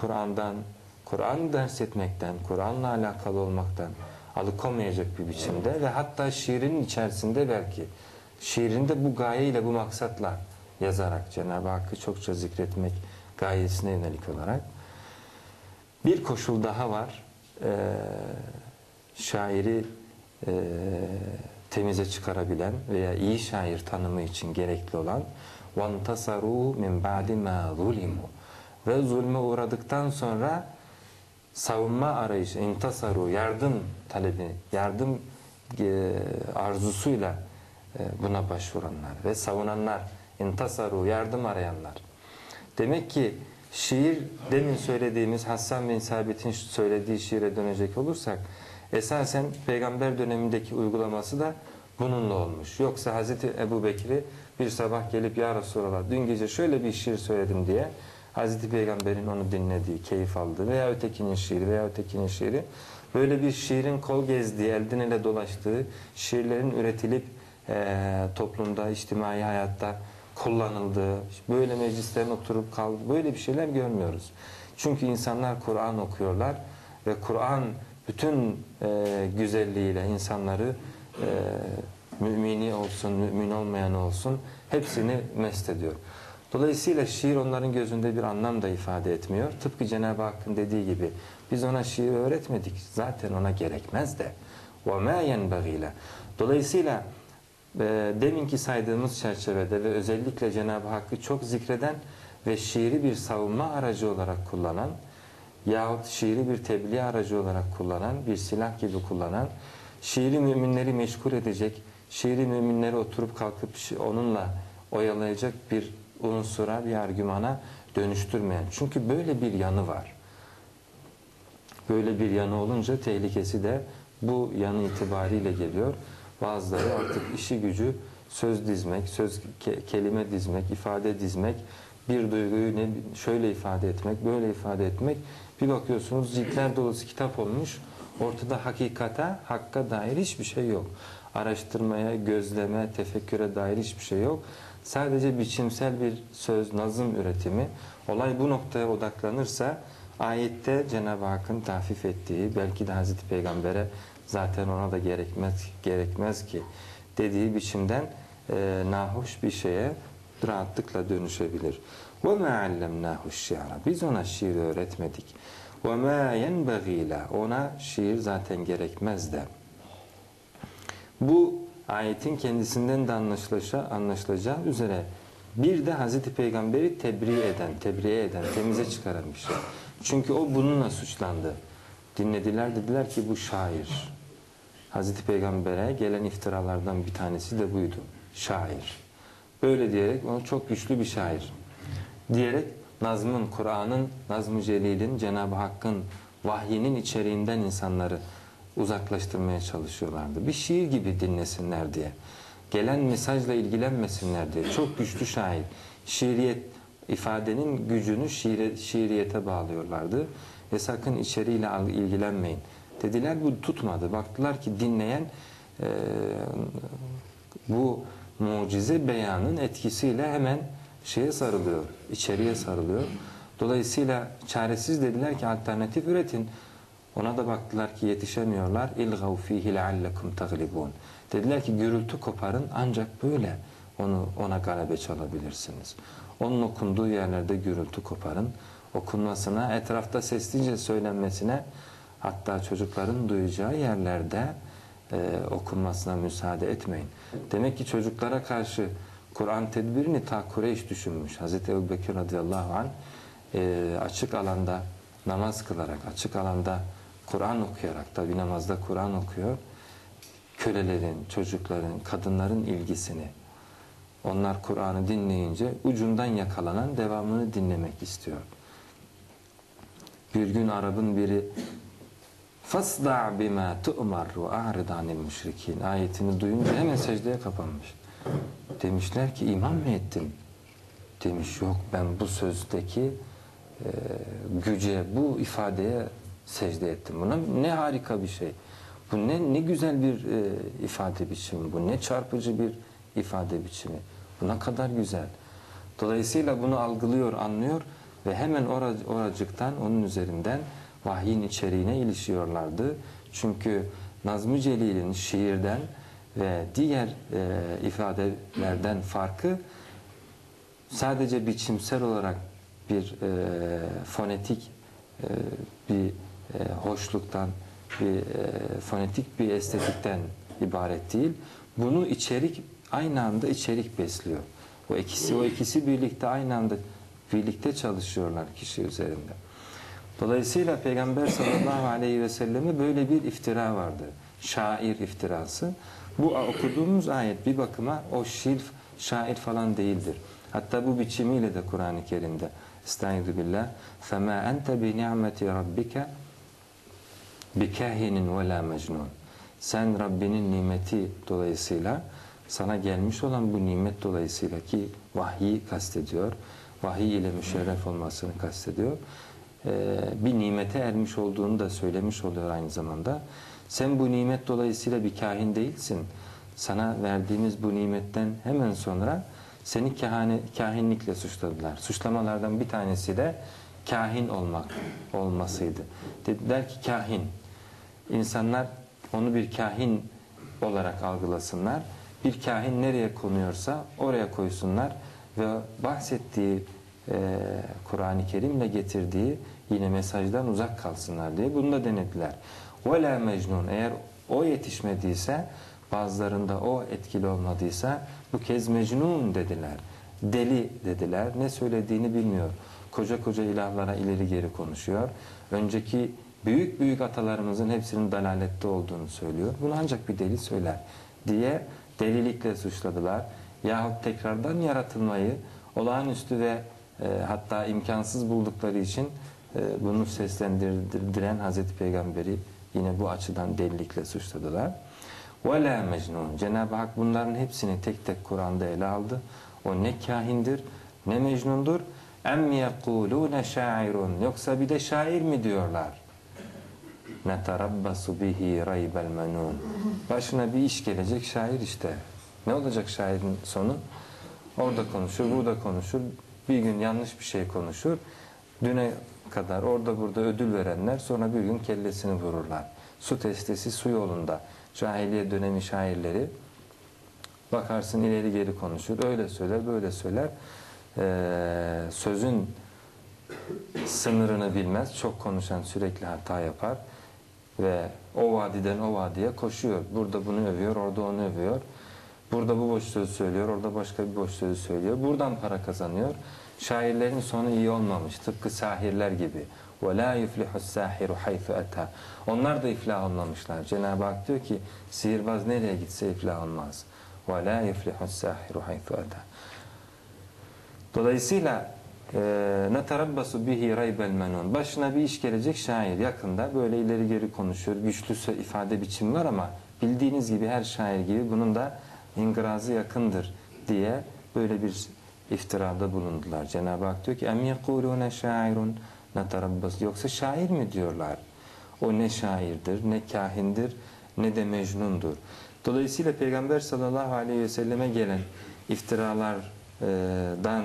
Kur'an'dan, Kur'an ders etmekten, Kur'an'la alakalı olmaktan alıkomayacak bir biçimde ve hatta şiirin içerisinde belki şiirinde bu gayeyle, bu maksatla yazarak Cenab-ı Hakk'ı çokça zikretmek gayesine yönelik olarak bir koşul daha var. Ee, şairi e, temize çıkarabilen veya iyi şair tanımı için gerekli olan وَانْتَصَرُوا مِنْ بَعْدِ مَا ظُلِمُوا ve zulme uğradıktan sonra savunma arayışı, intasaru, yardım talebi, yardım e, arzusuyla e, buna başvuranlar ve savunanlar, intasaru, yardım arayanlar. Demek ki şiir, demin söylediğimiz Hassan bin Sabit'in söylediği şiire dönecek olursak, esasen peygamber dönemindeki uygulaması da bununla olmuş. Yoksa Hazreti Ebu Bekir'i bir sabah gelip Ya Resulallah dün gece şöyle bir şiir söyledim diye Hazreti Peygamber'in onu dinlediği, keyif aldığı veya ötekinin şiiri veya ötekinin şiiri böyle bir şiirin kol gezdiği, elden ele dolaştığı, şiirlerin üretilip e, toplumda, içtimai hayatta kullanıldığı, böyle meclislerin oturup kaldığı böyle bir şeyler görmüyoruz. Çünkü insanlar Kur'an okuyorlar ve Kur'an bütün e, güzelliğiyle insanları e, mümini olsun, mümin olmayan olsun hepsini mest ediyor. Dolayısıyla şiir onların gözünde bir anlam da ifade etmiyor. Tıpkı Cenab-ı Hakk'ın dediği gibi biz ona şiir öğretmedik. Zaten ona gerekmez de. وَمَا يَنْبَغِيلَ Dolayısıyla e, deminki saydığımız çerçevede ve özellikle Cenab-ı Hakk'ı çok zikreden ve şiiri bir savunma aracı olarak kullanan yahut şiiri bir tebliğ aracı olarak kullanan, bir silah gibi kullanan, şiiri müminleri meşgul edecek, şiiri müminleri oturup kalkıp onunla oyalayacak bir unsura, bir argümana dönüştürmeyen. Çünkü böyle bir yanı var. Böyle bir yanı olunca tehlikesi de bu yanı itibariyle geliyor. Bazıları artık işi gücü söz dizmek, söz kelime dizmek, ifade dizmek, bir duyguyu ne şöyle ifade etmek, böyle ifade etmek. Bir bakıyorsunuz ciltler dolusu kitap olmuş. Ortada hakikate, hakka dair hiçbir şey yok. Araştırmaya, gözleme, tefekküre dair hiçbir şey yok Sadece biçimsel bir söz, nazım üretimi. Olay bu noktaya odaklanırsa ayette Cenab-ı Hakk'ın tahfif ettiği, belki de Hazreti Peygamber'e zaten ona da gerekmez, gerekmez ki dediği biçimden e, nahoş bir şeye rahatlıkla dönüşebilir. وَمَا عَلَّمْنَاهُ الشِّعْرَ Biz ona şiir öğretmedik. وَمَا يَنْبَغِيلَ Ona şiir zaten gerekmez de. Bu ayetin kendisinden de anlaşılacağı üzere bir de Hazreti Peygamber'i tebriğ eden, tebriğe eden, temize çıkaran bir şey. Çünkü o bununla suçlandı. Dinlediler dediler ki bu şair. Hazreti Peygamber'e gelen iftiralardan bir tanesi de buydu. Şair. Böyle diyerek onu çok güçlü bir şair. Diyerek Nazm'ın, Kur'an'ın, Nazm-ı Celil'in, Cenab-ı Hakk'ın vahyinin içeriğinden insanları uzaklaştırmaya çalışıyorlardı. Bir şiir gibi dinlesinler diye. Gelen mesajla ilgilenmesinler diye. Çok güçlü şair. Şiiriyet, ifadenin gücünü şiire, şiiriyete bağlıyorlardı. Ve sakın içeriğiyle ilgilenmeyin. Dediler bu tutmadı. Baktılar ki dinleyen e, bu mucize beyanın etkisiyle hemen şeye sarılıyor, içeriye sarılıyor. Dolayısıyla çaresiz dediler ki alternatif üretin. Ona da baktılar ki yetişemiyorlar. İlgav fihi leallekum taglibun. Dediler ki gürültü koparın ancak böyle onu ona galebe çalabilirsiniz. Onun okunduğu yerlerde gürültü koparın. Okunmasına, etrafta seslice söylenmesine hatta çocukların duyacağı yerlerde e, okunmasına müsaade etmeyin. Demek ki çocuklara karşı Kur'an tedbirini ta Kureyş düşünmüş. Hz. Ebu Bekir radıyallahu anh e, açık alanda namaz kılarak, açık alanda Kur'an okuyarak, tabi namazda Kur'an okuyor. Kölelerin, çocukların, kadınların ilgisini, onlar Kur'an'ı dinleyince ucundan yakalanan devamını dinlemek istiyor. Bir gün Arap'ın biri فَاسْدَعْ بِمَا تُؤْمَرْ وَاَعْرِضْ عَنِ الْمُشْرِكِينَ ayetini duyunca hemen secdeye kapanmış. Demişler ki iman mı ettin? Demiş yok ben bu sözdeki e, güce, bu ifadeye secde ettim. Buna ne harika bir şey. Bu ne ne güzel bir e, ifade biçimi. Bu ne çarpıcı bir ifade biçimi. Bu ne kadar güzel. Dolayısıyla bunu algılıyor, anlıyor. ve hemen ora- oracıktan onun üzerinden vahyin içeriğine ilişiyorlardı. Çünkü Nazm-ı Celil'in şiirden ve diğer e, ifadelerden farkı sadece biçimsel olarak bir e, fonetik e, bir e, hoşluktan, bir e, fonetik bir estetikten ibaret değil. Bunu içerik aynı anda içerik besliyor. O ikisi o ikisi birlikte aynı anda birlikte çalışıyorlar kişi üzerinde. Dolayısıyla Peygamber sallallahu aleyhi ve selleme böyle bir iftira vardı. Şair iftirası. Bu okuduğumuz ayet bir bakıma o şiir, şair falan değildir. Hatta bu biçimiyle de Kur'an-ı Kerim'de Estaizu billah فَمَا أَنْتَ بِنِعْمَةِ رَبِّكَ bikahinin ve la mecnun. Sen Rabbinin nimeti dolayısıyla sana gelmiş olan bu nimet dolayısıyla ki vahyi kastediyor. Vahiy ile müşerref olmasını kastediyor. Ee, bir nimete ermiş olduğunu da söylemiş oluyor aynı zamanda. Sen bu nimet dolayısıyla bir kahin değilsin. Sana verdiğimiz bu nimetten hemen sonra seni kahane, kahinlikle suçladılar. Suçlamalardan bir tanesi de kahin olmak olmasıydı. Dediler ki kahin İnsanlar onu bir kahin olarak algılasınlar. Bir kahin nereye konuyorsa oraya koysunlar ve bahsettiği e, Kur'an-ı Kerim'le getirdiği yine mesajdan uzak kalsınlar diye bunu da denediler. وَلَا mecnun Eğer o yetişmediyse bazılarında o etkili olmadıysa bu kez mecnun dediler. Deli dediler. Ne söylediğini bilmiyor. Koca koca ilahlara ileri geri konuşuyor. Önceki büyük büyük atalarımızın hepsinin dalalette olduğunu söylüyor. Bunu ancak bir deli söyler diye delilikle suçladılar. Yahut tekrardan yaratılmayı olağanüstü ve e, hatta imkansız buldukları için e, bunu seslendiren Hazreti Peygamberi yine bu açıdan delilikle suçladılar. وَلَا mecnun. Cenab-ı Hak bunların hepsini tek tek Kur'an'da ele aldı. O ne kahindir, ne mecnundur. اَمْ يَقُولُونَ شَاعِرٌ Yoksa bir de şair mi diyorlar? neterabbasu bihi raybel menun. Başına bir iş gelecek şair işte. Ne olacak şairin sonu? Orada konuşur, burada konuşur. Bir gün yanlış bir şey konuşur. Düne kadar orada burada ödül verenler sonra bir gün kellesini vururlar. Su testesi su yolunda. Cahiliye dönemi şairleri bakarsın ileri geri konuşur. Öyle söyler, böyle söyler. Ee, sözün sınırını bilmez. Çok konuşan sürekli hata yapar Ve o vadiden o vadiye koşuyor. Burada bunu övüyor, orada onu övüyor. Burada bu boş söz söylüyor, orada başka bir boş söz söylüyor. Buradan para kazanıyor. Şairlerin sonu iyi olmamış. Tıpkı sahirler gibi. وَلَا يُفْلِحُ السَّاحِرُ حَيْثُ اَتَى Onlar da iflah olmamışlar. Cenab-ı Hak diyor ki sihirbaz nereye gitse iflah olmaz. وَلَا يُفْلِحُ السَّاحِرُ حَيْثُ اَتَى Dolayısıyla ee, ne neterabbasu bihi raybel menun. Başına bir iş gelecek şair yakında böyle ileri geri konuşuyor. Güçlü ifade biçim var ama bildiğiniz gibi her şair gibi bunun da ingrazı yakındır diye böyle bir iftirada bulundular. Cenab-ı Hak diyor ki em yekulune şairun neterabbas yoksa şair mi diyorlar? O ne şairdir, ne kahindir, ne de mecnundur. Dolayısıyla Peygamber sallallahu aleyhi ve selleme gelen iftiralardan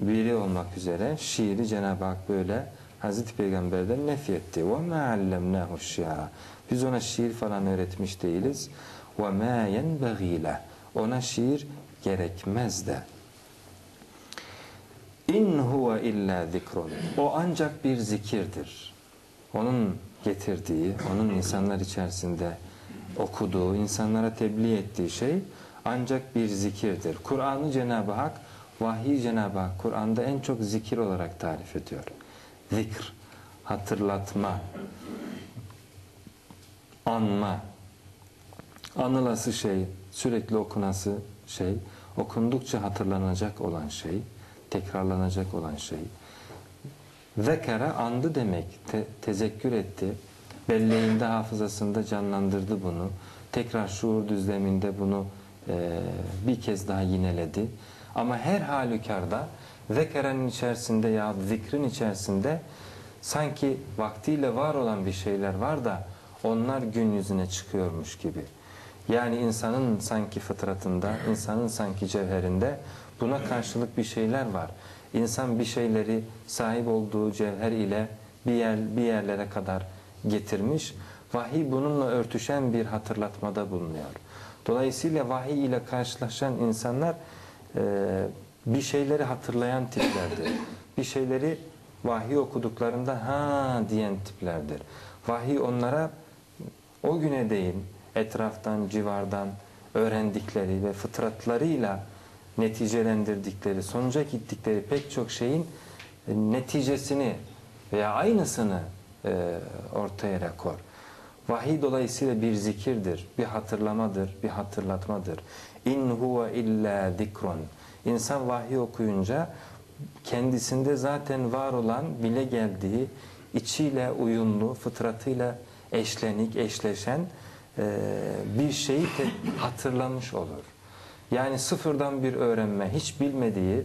biri olmak üzere şiiri Cenab-ı Hak böyle Hazreti Peygamber'den nefyetti. وَمَا عَلَّمْنَاهُ الشِّعَى Biz ona şiir falan öğretmiş değiliz. وَمَا يَنْبَغِي لَهُ Ona şiir gerekmez de. İn huve illa zikrun. O ancak bir zikirdir. Onun getirdiği, onun insanlar içerisinde okuduğu, insanlara tebliğ ettiği şey ancak bir zikirdir. Kur'an'ı Cenab-ı Hak, vahiy Cenab-ı Hak Kur'an'da en çok zikir olarak tarif ediyor. Zikr, hatırlatma, anma, anılası şey, sürekli okunası şey, okundukça hatırlanacak olan şey, tekrarlanacak olan şey. Zekere andı demek, te tezekkür etti, belleğinde hafızasında canlandırdı bunu, tekrar şuur düzleminde bunu e, bir kez daha yineledi. Ama her halükarda zekerenin içerisinde ya zikrin içerisinde sanki vaktiyle var olan bir şeyler var da onlar gün yüzüne çıkıyormuş gibi. Yani insanın sanki fıtratında, insanın sanki cevherinde buna karşılık bir şeyler var. insan bir şeyleri sahip olduğu cevher ile bir yer bir yerlere kadar getirmiş. Vahiy bununla örtüşen bir hatırlatmada bulunuyor. Dolayısıyla vahiy ile karşılaşan insanlar bir şeyleri hatırlayan tiplerdir. Bir şeyleri vahiy okuduklarında ha diyen tiplerdir. Vahiy onlara o güne değin etraftan, civardan öğrendikleri ve fıtratlarıyla neticelendirdikleri, sonuca gittikleri pek çok şeyin e, neticesini veya aynısını e, ortaya koyar. Vahiy dolayısıyla bir zikirdir, bir hatırlamadır, bir hatırlatmadır. İn huve illa zikrun. İnsan vahiy okuyunca kendisinde zaten var olan, bile geldiği, içiyle uyumlu, fıtratıyla eşlenik, eşleşen e, bir şeyi hatırlamış olur. Yani sıfırdan bir öğrenme, hiç bilmediği,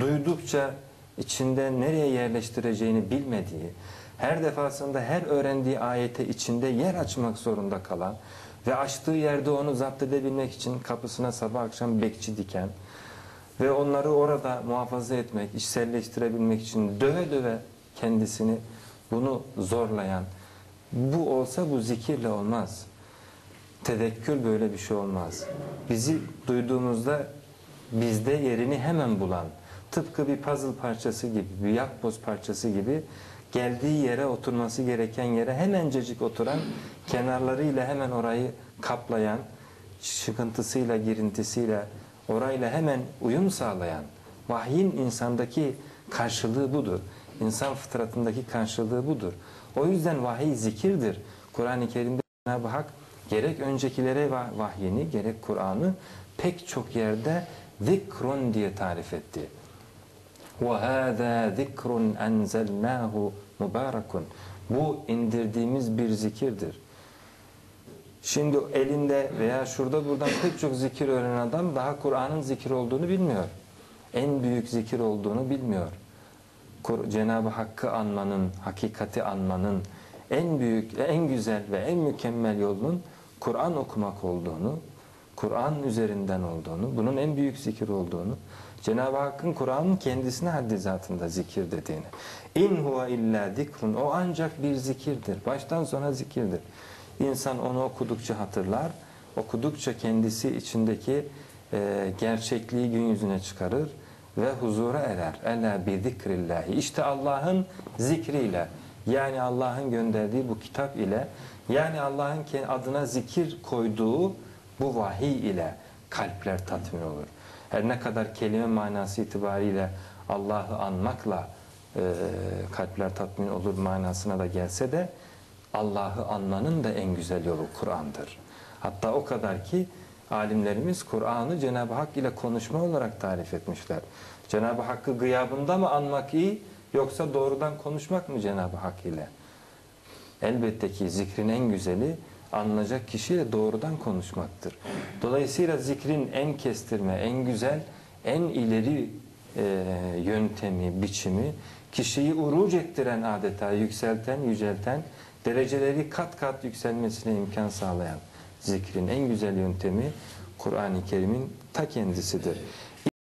duydukça içinde nereye yerleştireceğini bilmediği, her defasında her öğrendiği ayete içinde yer açmak zorunda kalan ve açtığı yerde onu zapt edebilmek için kapısına sabah akşam bekçi diken ve onları orada muhafaza etmek, içselleştirebilmek için döve döve kendisini bunu zorlayan, bu olsa bu zikirle olmaz. Tedekkür böyle bir şey olmaz. Bizi duyduğumuzda bizde yerini hemen bulan, tıpkı bir puzzle parçası gibi, bir yapboz parçası gibi geldiği yere oturması gereken yere hemencecik oturan, kenarlarıyla hemen orayı kaplayan, çıkıntısıyla, girintisiyle, orayla hemen uyum sağlayan, vahyin insandaki karşılığı budur. İnsan fıtratındaki karşılığı budur. O yüzden vahiy zikirdir. Kur'an-ı Kerim'de Cenab-ı Hak gerek öncekilere vahyini gerek Kur'an'ı pek çok yerde zikrun diye tarif etti. وَهَذَا ذِكْرٌ أَنْزَلْنَاهُ مُبَارَكٌ Bu indirdiğimiz bir zikirdir. Şimdi elinde veya şurada buradan pek çok zikir öğrenen adam daha Kur'an'ın zikir olduğunu bilmiyor. En büyük zikir olduğunu bilmiyor. Cenab-ı Hakk'ı anmanın, hakikati anmanın en büyük, en güzel ve en mükemmel yolunun Kur'an okumak olduğunu, Kur'an üzerinden olduğunu, bunun en büyük zikir olduğunu, Cenab-ı Hakk'ın Kur'an'ın kendisine haddi zatında zikir dediğini. İn huve illa zikrun. O ancak bir zikirdir. Baştan sona zikirdir. İnsan onu okudukça hatırlar, okudukça kendisi içindeki e, gerçekliği gün yüzüne çıkarır ve huzura erer. Ela bi zikrillahi. İşte Allah'ın zikriyle yani Allah'ın gönderdiği bu kitap ile yani Allah'ın adına zikir koyduğu bu vahiy ile kalpler tatmin olur. Her ne kadar kelime manası itibariyle Allah'ı anmakla e, kalpler tatmin olur manasına da gelse de Allah'ı anmanın da en güzel yolu Kur'an'dır. Hatta o kadar ki alimlerimiz Kur'an'ı Cenab-ı Hak ile konuşma olarak tarif etmişler. Cenab-ı Hakk'ı gıyabında mı anmak iyi yoksa doğrudan konuşmak mı Cenab-ı Hak ile? Elbette ki zikrin en güzeli anlayacak kişiyle doğrudan konuşmaktır. Dolayısıyla zikrin en kestirme, en güzel, en ileri e, yöntemi, biçimi, kişiyi uruc ettiren adeta, yükselten, yücelten, dereceleri kat kat yükselmesine imkan sağlayan zikrin en güzel yöntemi Kur'an-ı Kerim'in ta kendisidir.